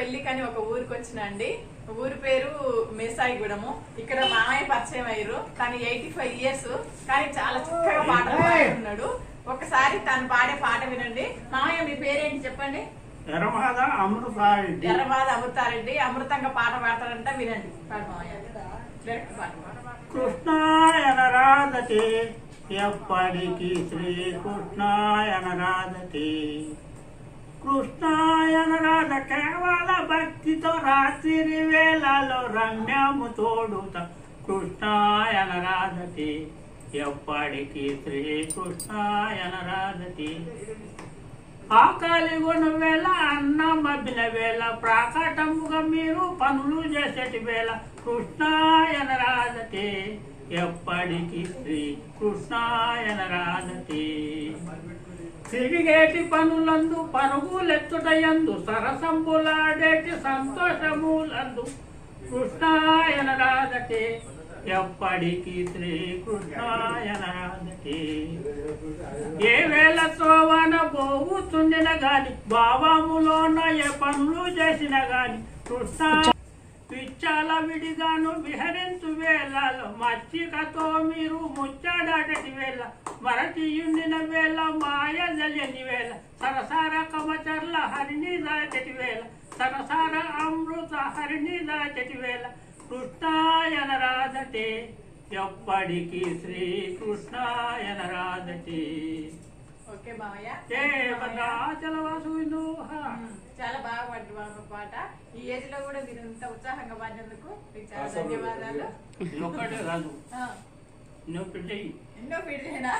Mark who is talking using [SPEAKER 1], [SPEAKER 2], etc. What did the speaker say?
[SPEAKER 1] పెళ్ళికని ఒక ఊరికి వచ్చిన అండి ఊరి పేరు మేసాయిగూడెము. ఇక్కడ మామయ్య పరిచయం అయ్యారు. తను ఎయిటీ ఫైవ్ ఇయర్స్. కానీ చాలా చక్కగా పాటలు పాడుతున్నాడు. ఒకసారి తను పాడే పాట వినండి. మామయ్య మీ పేరేంటి చెప్పండి?
[SPEAKER 2] అమృతారెడ్డి
[SPEAKER 1] ఎర్రబాద అమృతారెడ్డి. అమృతంగా పాట పాడతారంట వినండి. పాడు మామయ్య. డైరెక్ట్ పాట
[SPEAKER 2] కృష్ణాయన రాధతే ఎప్పటికీ శ్రీకృష్ణాయన రాధతే కృష్ణాయన రాధ కేవల భక్తితో రాత్రి వేళలో రమ్యము తోడుత కృష్ణాయన రాధతి. ఎప్పటికీ శ్రీకృష్ణాయన రాధతి. ఆకలి కొన వేళ అన్నం మబ్బిన వేళ ప్రాకటముగా మీరు పనులు చేసేటి వేళ కృష్ణాయన రాధతే. ఎప్పటికీ శ్రీ కృష్ణాయన రాధతే. తిరిగేటి పనులందు పరుగులెత్తుటయందు సరసంబులాడేటి సంతోషములందు. కృష్ణాయన రాధతే ఎప్పటికీ శ్రీ కృష్ణాయన ఏ వేళ తోవన పోవుతుండిన గాని భావములోన ఏ పనులు చేసిన గాని కృష్ణ పిచ్చాల విడిగాను విహరించు వేళలో మచ్చికతో మీరు ముచ్చడాడటి వేళ మరచియుండిన వేళ మాయ జల్యని వేళ సరసార కమచర్ల హరిణి దాచటి వేళ సరసార అమృత హరిణి దాచటి వేళ కృష్ణాయన రాధటే ఎప్పటికీ శ్రీకృష్ణాయన రాధటే
[SPEAKER 1] ఓకే ఉమ్, చాలా బాగా పాడు మామ పాట. ఈ ఏజ్లో కూడా మీరు ఇంత ఉత్సాహంగా పాడినందుకు మీకు చాలా ధన్యవాదాలు.
[SPEAKER 2] నువ్వు
[SPEAKER 1] ఫీడ్ చేయనా